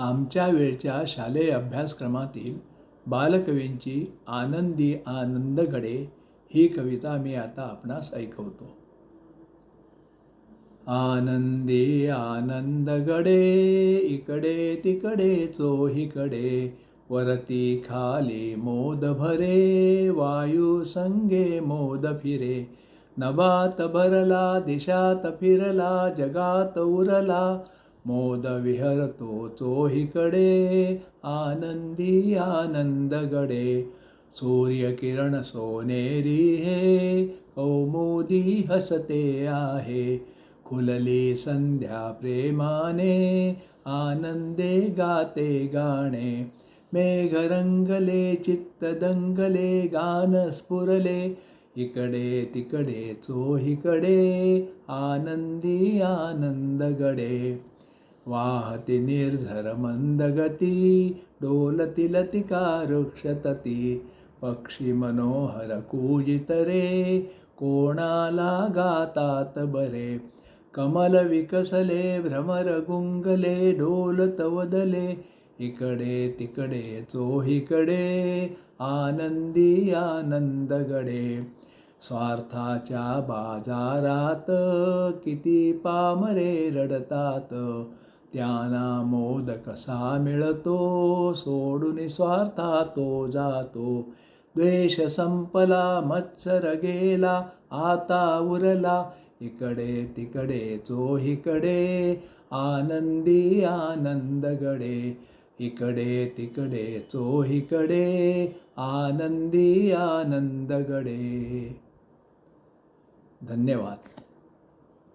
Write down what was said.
आमच्या वेळच्या शालेय अभ्यासक्रमातील बालकवींची आनंदी आनंदगडे ही कविता मी आता आपणास ऐकवतो. आनंदी आनंदगडे इकडे तिकडे चोहीकडे वरती खाली मोद भरे वायू संगे मोद फिरे. नभात भरला दिशात फिरला जगात उरला मोद विहरतो चोहीकडे आनंदी आनंदगडे सूर्यकिरण सोनेरी हे कौमोदी हसते आहे खुलली संध्या प्रेमाने आनंदे गाते गाणे मेघरंगले चित्त दंगले गान स्फुरले इकडे तिकडे चोहीकडे आनंदी आनंदगडे. वाहती निर्झर मंदगती डोलतिलतिका वृक्षतती पक्षी मनोहर कूजितरे कोणाला गातात बरे. कमल विकसले भ्रमर गुंगले डोलत वदले. इकडे तिकडे चोहीकडे आनंदी आनंदगडे. स्वार्थाच्या बाजारात किती पामरे रडतात. त्यांना मोद कसा मिळतो सोडून स्वार्था तो जातो. द्वेष संपला मत्सर गेला आता उरला इकडे तिकडे चोहीकडे आनंदी आनंद गडे इकडे तिकडे चोहीकडे आनंदी आनंद गडे धन्यवाद.